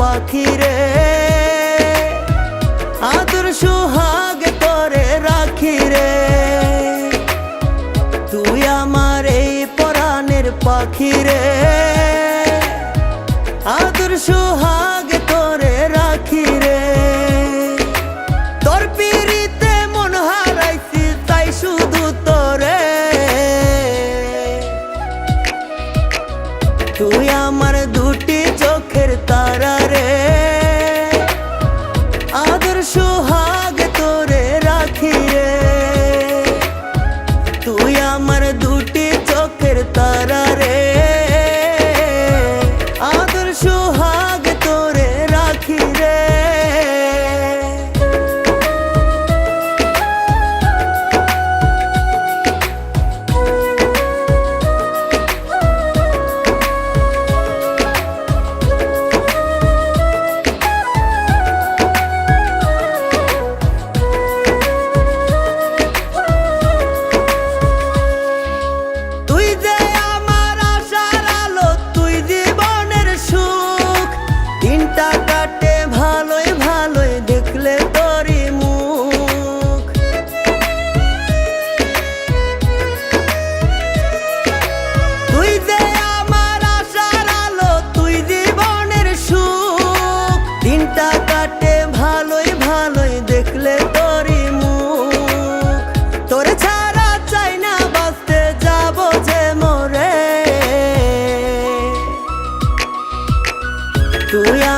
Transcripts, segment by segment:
পাখি রে। আদর সোহাগ করে রাখি রে। তুই আমার এই পরাণের পাখি রে। আদর সোহাগ আদর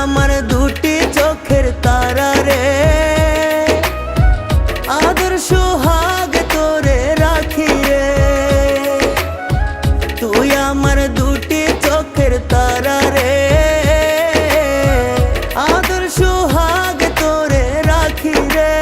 আমার দুটি চোখের তারা রে। আদর সোহাগ তোরে রাখি রে। তুই আমার দুটি চোখের তারা রে। আদর সোহাগ তোরে রাখি রে।